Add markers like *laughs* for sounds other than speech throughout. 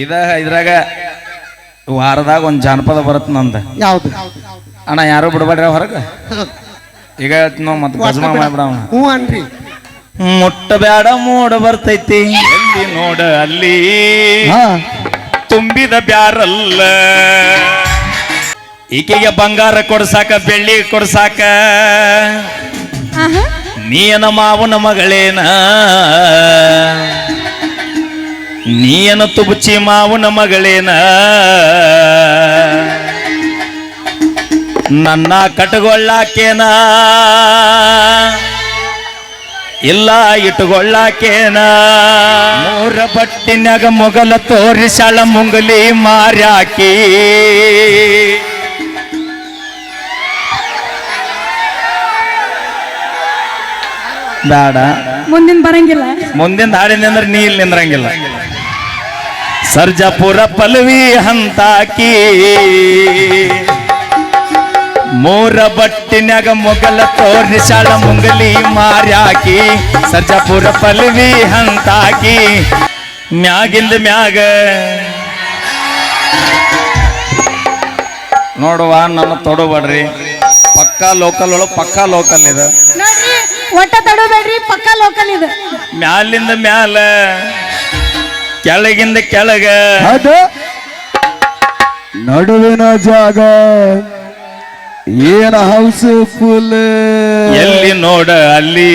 ಇದ ಇದ್ರಾಗ ವಾರದಾಗ ಒಂದು ಜಾನಪದ ಬರುತ್ತೆ ನಂದು. ಯಾವ್ದು? ಅಣ್ಣ ಯಾರು ಬಿಡ್ಬಾಡ್ರ ಹೊರಗೆ? ಈಗ ನಾವು ಮತ್ತೆ ಮಾಡ್ಬಿಡವ ಹ್ಞೂ ಅನ್ರಿ. ಮುಟ್ಟಬೇಡ ಮೋಡ ಬರ್ತೈತಿ. ಎಲ್ಲಿ ನೋಡ ಅಲ್ಲಿ? ತುಂಬಿದ ಬ್ಯಾರಲ್ಲ. ಈಕೆಗೆ ಬಂಗಾರ ಕೊಡ್ಸಾಕ ಬೆಳ್ಳಿ ಕೊಡ್ಸಾಕ. ನೀನ ಮಾವನ ಮಗಳೇನ? ನೀಯನ ತುಬುಚಿ ಮಾವನ ಮಗಳೇನ? ನನ್ನ ಕಟ್ಗೊಳ್ಳಾಕೇನ? ಇಲ್ಲ ಇಟ್ಟುಕೊಳ್ಳಾಕೇನ ಮೂರ ಬಟ್ಟಿನ್ಯಾಗ ಮೊಗಲ ತೋರಿಸಳ ಮುಂಗಲಿ ಮಾರ್ಯಾಕಿ. ಬೇಡ. ಮುಂದಿನ ಬರಂಗಿಲ್ಲ. ಮುಂದಿನ ಹಾಡಿನ ಅಂದ್ರೆ ನೀ ಇಲ್ಲಿ ನಿಂದ್ರಂಗಿಲ್ಲ. ಸರ್ಜಾಪುರ ಪಲ್ವಿ ಹಂತಾಕಿ. ಮೂರ ಬಟ್ಟಿನಾಗ ಮೊಗಲ ತೋರ್ನಿಶಾಳ ಮುಂಗಲಿ ಮಾರ್ಯಾಕಿ. ಸರ್ಜಾಪುರ ಪಲ್ವಿ ಹಂತಾಕಿ. ಮ್ಯಾಗಿಂದ ಮ್ಯಾಗ. ನೋಡುವ ನನ್ನ ತೊಡಬೇಡ್ರಿ. ಪಕ್ಕಾ ಲೋಕಲ್ ಒಳಗೆ ಪಕ್ಕಾ ಲೋಕಲ್ ಇದೆ. ಒಟ್ಟ ತಡಬೇಡ್ರಿ ಪಕ್ಕಾ ಲೋಕಲ್ ಇದು. ಮ್ಯಾಲಿಂದ ಮ್ಯಾಲ. ಕೆಳಗಿಂದ ಕೆಳಗ. ಅದು ನಡುವಿನ ಜಾಗ. ಏನ ಹೌಸ್ ಫುಲ್ ಎಲ್ಲಿ ನೋಡ ಅಲ್ಲಿ.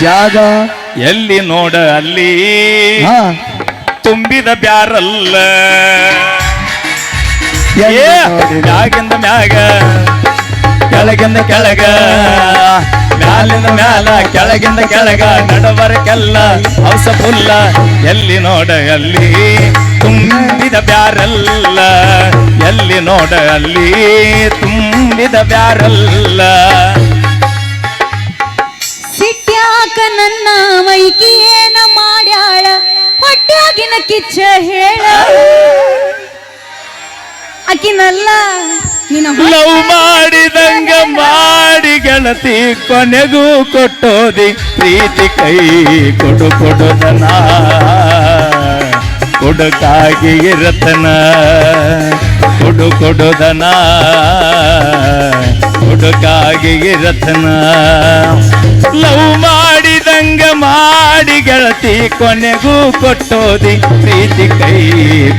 ಜಾಗ? ಎಲ್ಲಿ ನೋಡ ಅಲ್ಲಿ. ಹಾ. ತುಂಬಿದ ಬ್ಯಾರಲ್ಲ. ಏ? ಮ್ಯಾಗಿಂದ ಮ್ಯಾಗ. ಕೆಳಗಿಂದ ಕೆಳಗ ಮ್ಯಾಲಿಂದ ಮ್ಯಾಲ ಕೆಳಗಿಂದ ಕೆಳಗ ನಡಬರಕ್ಕೆಲ್ಲ ಹೌಸ ಫುಲ್ಲ ಎಲ್ಲಿ ನೋಡ ಅಲ್ಲಿ ತುಂಬಿದ ಬ್ಯಾರಲ್ಲ. ಎಲ್ಲಿ ನೋಡ ಅಲ್ಲಿ ತುಂಬಿದ ಬ್ಯಾರಲ್ಲ. ಸಿಟ್ಯಾಕ ನನ್ನ ಮೈಕಿ ಏನ ಮಾಡ್ಯಾಳ? ಹೊಟ್ಟಾಗಿನ ಕಿಚ್ಚ ಹೇಳ. ಅಕಿನಲ್ಲ ಲವ್ ಮಾಡಿದಂಗ ಮಾಡಿ ಗೆಳತಿ ಕೊನೆಗೂ ಕೊಟ್ಟೋದಿ, ಪ್ರೀತಿ ಕೈ ಕೊಡು ಕೊಡೋದನ ಕೊಡುಕಾಗಿ ಇರತನ. ಕೊಡು ಕೊಡೋದನ ಕೊಡುಕಾಗಿ ಇರತನ. ಲವ್ ಮಾಡಿದಂಗ ಮಾಡಿ ಗೆಳತಿ ಕೊನೆಗೂ ಕೊಟ್ಟೋದಿ, ಪ್ರೀತಿ ಕೈ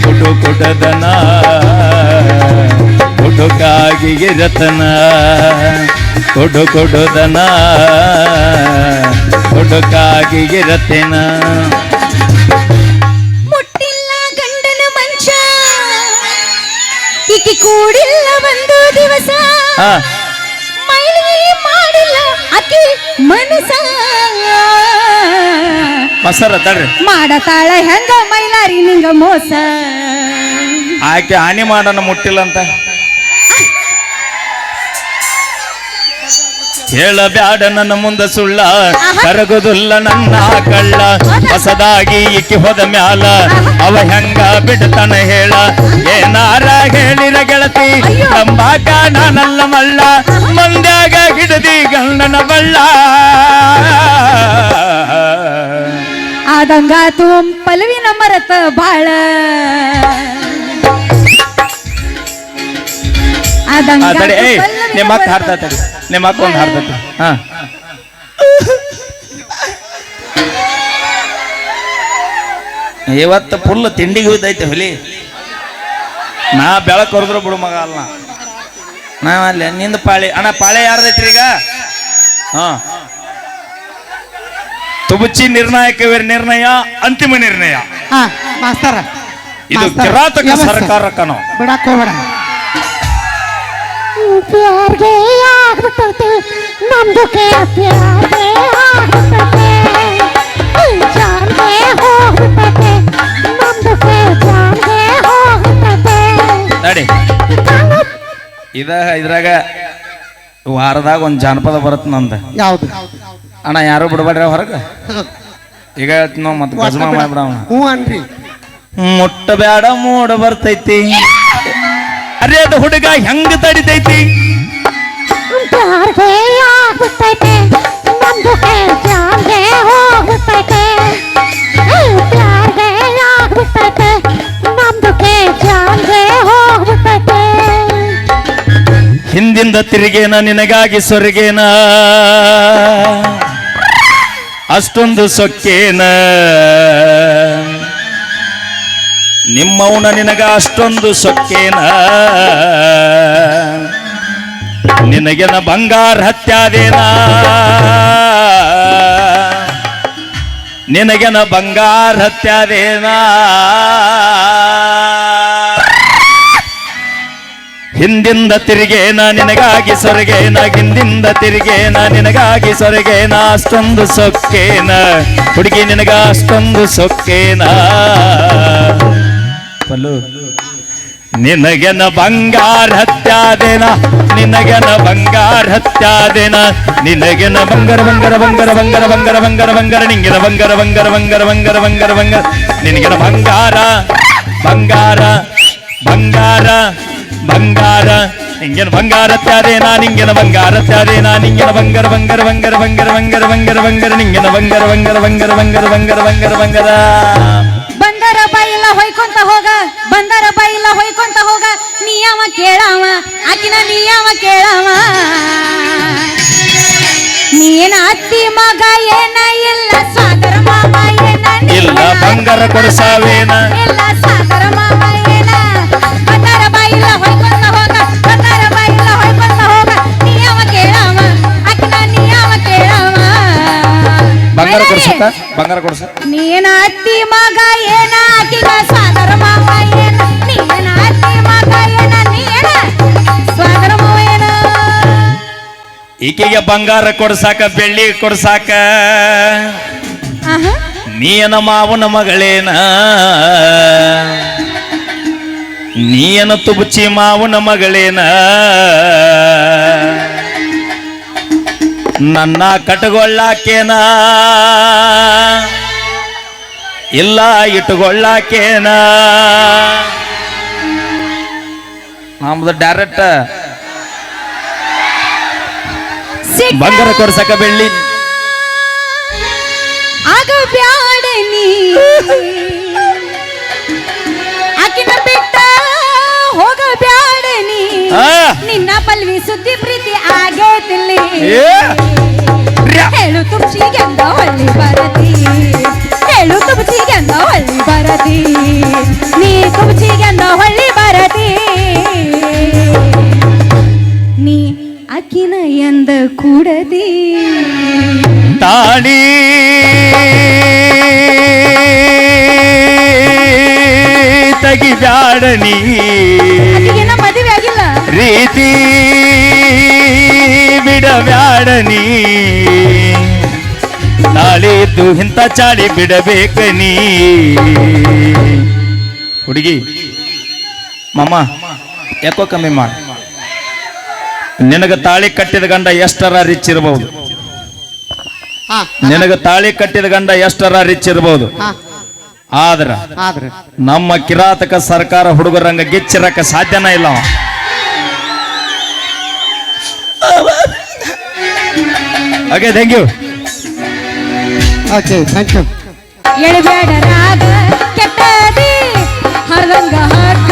ಕೊಡು ಕೊಡದನ ಕೊಡುಕಾಗಿ ರತನ. ಕೊಡು ಕೊಡುದನ. ಕೊಡುಕಾಗಿ ರತನ. ಮುಟ್ಟಿಲ್ಲ ಗಂಡನ ಮಂಚ. ಇಕ್ಕಿ ಕೂಡಿಲ್ಲ ಒಂದು ದಿವಸ. ಮೈಲಿಗೆ ಮಾಡಿಲ್ಲ ಅಕಿ ಮನಸ. ಮಸರ ತಡ್ರಿ. ಮಾಡತಾಳ ಹೆಂಗ ಮೈಲಾರಿ ನಿಂಗ ಮೋಸ. ಆಕೆ ಹಾನಿ ಮಾಡನ ಮುಟ್ಟಿಲ್ಲ ಅಂತ. ಹೇಳಬ್ಯಾಡ ನನ್ನ ಮುಂದ ಸುಳ್ಳ. ಕರಗುದುಲ್ಲ ನನ್ನ ಕಳ್ಳ. ಹೊಸದಾಗಿ ಇಕ್ಕಿ ಹೋದ ಮ್ಯಾಲ. ಅವ ಹೆಂಗ ಬಿಡ್ತಾನ ಹೇಳ. ಏನಾರ ಹೇಳಿರ ಗೆಳತಿ. ನಂಬಾಕ ನಾನಲ್ಲ ಮಳ್ಳ. ಮಂದ್ಯಾಗ ಹಿಡದಿ ಗಂಡನ ಬಳ್ಳ. ಆದಂಗಾತು ಪಲ್ವಿನ ಮರತ ಬಾಳ. ತಡಿ ಏಯ್ ನಿಮ್ಮ ಅಕ್ಕ ಹಾಡ್ತಾ ತಡಿ. ನಿಮ್ಮ ಅಕ್ಕ ಒಂದು ಹಾಡ್ತೈತಿ ಹಾ. ಇವತ್ತು ಫುಲ್ ತಿಂಡಿಗೆ ಹೋಯ್ತೈತೆ ಹುಲಿ. ನಾ ಬೆಳಕ್ ಹೊರದ್ರು ಬಿಡು ಮಗ ಅಲ್ಲ ನಾ ಅಲ್ಲಿ ನಿಂದ ಪಾಳಿ. ಅಣ್ಣ ಪಾಳೆ ಯಾರ್ದೈತ್ರಿ ಈಗ? ಹಾ. ತುಬುಚಿ ನಿರ್ಣಾಯಕ ನಿರ್ಣಯ ಅಂತಿಮ ನಿರ್ಣಯ. ಹಾ ಮಾಸ್ತರ. ಇದು ಕಿರಾತಕ. ಸರ್ಕಾರ ಕಣೋ. ಬಿಡಕ್ ಹೋಗ್ಬೇಡ. ಪ್ಯಾರ್ಗೆ ಆಗ್ಬಿಟ್ಟೈತೆ ನಮ್ದುಕೆ ಪ್ಯಾರ್ಗೆ ಆಗ್ಬಿಟ್ಟೈತೆ ಜಾನ್ಗೆ ಹೋಗ್ಬಿಟ್ಟೈತೆ ನಮ್ದುಕೆ ಜಾನ್ಗೆ ಹೋಗ್ಬಿಟ್ಟೈತೆ ನಡಿ. ಇದ ಇದ್ರಾಗ ವಾರದಾಗ ಒಂದು ಜಾನಪದ ಬರುತ್ತೆ ನಂದು. ಯಾವ್ದು? ಅಣ್ಣ ಯಾರು ಬಿಡಬೇಡ್ರಿ ಹೊರಗೆ? *laughs* ಈಗ ನಾವು ಮತ್ತೆ ಗಜಮಾ ಮಾಡ್ಬಿಡವ ಹ್ಞೂ ಅನ್ರಿ. ಮುಟ್ಟಬೇಡ ಮೂಡ ಬರ್ತೈತಿ. ಅರ್ಯದ ಹುಡುಗ ಹೆಂಗ ತಡಿತೈತಿ? ಹಿಂದಿಂದ ತಿರುಗೇನ ನಿನಗಾಗಿ ಸೊರಗೇನ? ಅಷ್ಟೊಂದು ಸೊಕ್ಕೇನ? ನಿಮ್ಮವನ ನಿನಗ ಅಷ್ಟೊಂದು ಸೊಕ್ಕೇನ? ನಿನಗೆನ ಬಂಗಾರ ಹತ್ಯಾದೇನ? ನಿನಗೆನ ಬಂಗಾರ ಹತ್ಯಾದೇನ? ಹಿಂದಿಂದ ತಿರುಗೇನ, ನಿನಗಾಗಿ ಸೊರಗೇನ? ಹಿಂದಿಂದ ತಿರುಗೇನ, ನಿನಗಾಗಿ ಸೊರಗೇನ? ಅಷ್ಟೊಂದು ಸೊಕ್ಕೇನ? ಹುಡುಗಿ ನಿನಗ ಅಷ್ಟೊಂದು ಸೊಕ್ಕೇನ? ಪಲ್ಲು ನಿನಗೆನ ಬಂಗಾರ ಹತ್ಯಾದೇನ ನಿನಗೆನ ಬಂಗಾರ ಹತ್ಯಾದೇನ ನಿನಗೆನ ಬಂಗಾರ ಬಂಗಾರ ಬಂಗಾರ ಬಂಗಾರ ಬಂಗಾರ ಬಂಗಾರ ಬಂಗಾರ ನಿಂಗಿನ ಬಂಗಾರ ಬಂಗಾರ ಬಂಗಾರ ಬಂಗಾರ ಬಂಗಾರ ಬಂಗಾರ ನಿನಗೆನ ಬಂಗಾರ ಬಂಗಾರ ಬಂಗಾರ ಬಂಗಾರ ನಿಂಗೆನ ಬಂಗಾರ ತ್ಯಾದೇನಾ ನಿಂಗೆನ ಬಂಗಾರ ತ್ಯಾದೇನಾ ನಿಂಗೆನ ಬಂಗಾರ ಬಂಗಾರ ಬಂಗಾರ ಬಂಗಾರ ಬಂಗಾರ ಬಂಗಾರ ಬಂಗಾರ ನಿಂಗೆನ ಬಂಗಾರ ಬಂಗಾರ ಬಂಗಾರ ಬಂಗಾರ ಬಂಗಾರ ಬಂಗಾರ ಬಂಗಾರ ಬಂದರ ಬಾಯಿಲ್ಲ ಹೊಯ್ಕೊಂತ ಹೋಗ. ಬಂದಾರಪ್ಪ ಇಲ್ಲ ಹೊಯ್ಕೊಂತ ಹೋಗ. ನೀಯವ ಕೇಳಾವ ಆಕಿನ ನೀಯವ ಕೇಳಾವ. ನೀನ ಅತ್ತಿ ಮಗ ಏನ ಇಲ್ಲ ಸಾಗರ ಮಾಮ ಏನ ಇಲ್ಲ ಬಂಗಾರ ಕೊಡಸಾವೇನ? ಇಲ್ಲ ಸಾಗರ ಮಾಮ ಏನ? ಬಂದರ ಬಾಯಿಲ್ಲ ಹೊಯ್ಕೊಂತ ಬಂಗಾರ ಕೊಡ್ಸುತ್ತ? ಬಂಗಾರ ಕೊಡ್ಸ ನೀನ ಅತ್ತಿ ಮಗ ಏನ ಆಕಿಗ ಸಾಗರ ಮಾವ ಏನ? ನೀನ ಅತ್ತಿ ಮಗ ಏನ? ನೀನ? ಸಾದರ ಮಾವ ಏನ? ಈಕೆಗೆ ಬಂಗಾರ ಕೊಡ್ಸಾಕ ಬೆಳ್ಳಿ ಕೊಡ್ಸಾಕ. ನೀನ ಮಾವನ ಮಗಳೇನ? ನೀನ ತುಬಚಿ ಮಾವನ ಮಗಳೇನ? ನನ್ನ ಕಟ್ಗೊಳ್ಳಾಕೇನ? ಇಲ್ಲ ಇಟ್ಟುಕೊಳ್ಳಾಕೇನ ನಮ್ದು ಡೈರೆಕ್ಟ್ ಬಂಗಾರ ಕೊಡ್ಸಕ ಬೆಳ್ಳಿ. ಆಗ ಬ್ಯಾಡ ನೀ. ಆಕಿನ ಬಿಟ್ಟ ಹೋಗ ಬ್ಯಾಡ ನೀ. ನಿನ್ನ ಪಲ್ವಿ ಸುದ್ದಿ ಪ್ರೀತಿ ಆಗೇತಿಲ್ಲಿ. ತುಪ್ಸಿಗೆಂದ ಹೊಳ್ಳಿ ಬರತಿ ಹೇಳು ತುಪ್ಸಿಗೆಂದ ಹೊಳ್ಳಿ ಬರತಿ ನೀ ತುಪ್ಸಿಗೆಂದ ಹಳ್ಳಿ ಬರದಿ. ನೀ ಅಕ್ಕಿನ ಎಂದ ಕೂಡದಿ. ತಾಳಿ. ತೆಗಿಬ್ಯಾಡ ನೀ ಮದುವೆ ಆಗಿಲ್ಲ. ರೀತಿ ಬಿಡಬ್ಯಾಡ ನೀ ತಾಳಿ ಇದ್ದು ಇಂಥ ಚಾಳಿ ಬಿಡಬೇಕ ನೀ. ಹುಡುಗಿ ಮಾಮ ಯಾಕೋ ಕಮ್ಮಿ ಮಾಡ. ನಿನಗ ತಾಳಿ ಕಟ್ಟಿದ ಗಂಡ ಎಷ್ಟರ ರಿಚ್ ಇರಬಹುದು ನಿನಗ ತಾಳಿ ಕಟ್ಟಿದ ಗಂಡ ಎಷ್ಟರ ರಿಚ್ ಇರಬಹುದು ಆದ್ರ ನಮ್ಮ ಕಿರಾತಕ ಸರ್ಕಾರ ಹುಡುಗರಂಗ ಗಿಚ್ಚಿರಕ ಸಾಧ್ಯನ ಇಲ್ಲ. Okay thank you okay thank you ಎಳಬೇಡ ರಾಗ ಕೆಟ್ಟದಿ ಹರಂಗ ಹಾಡ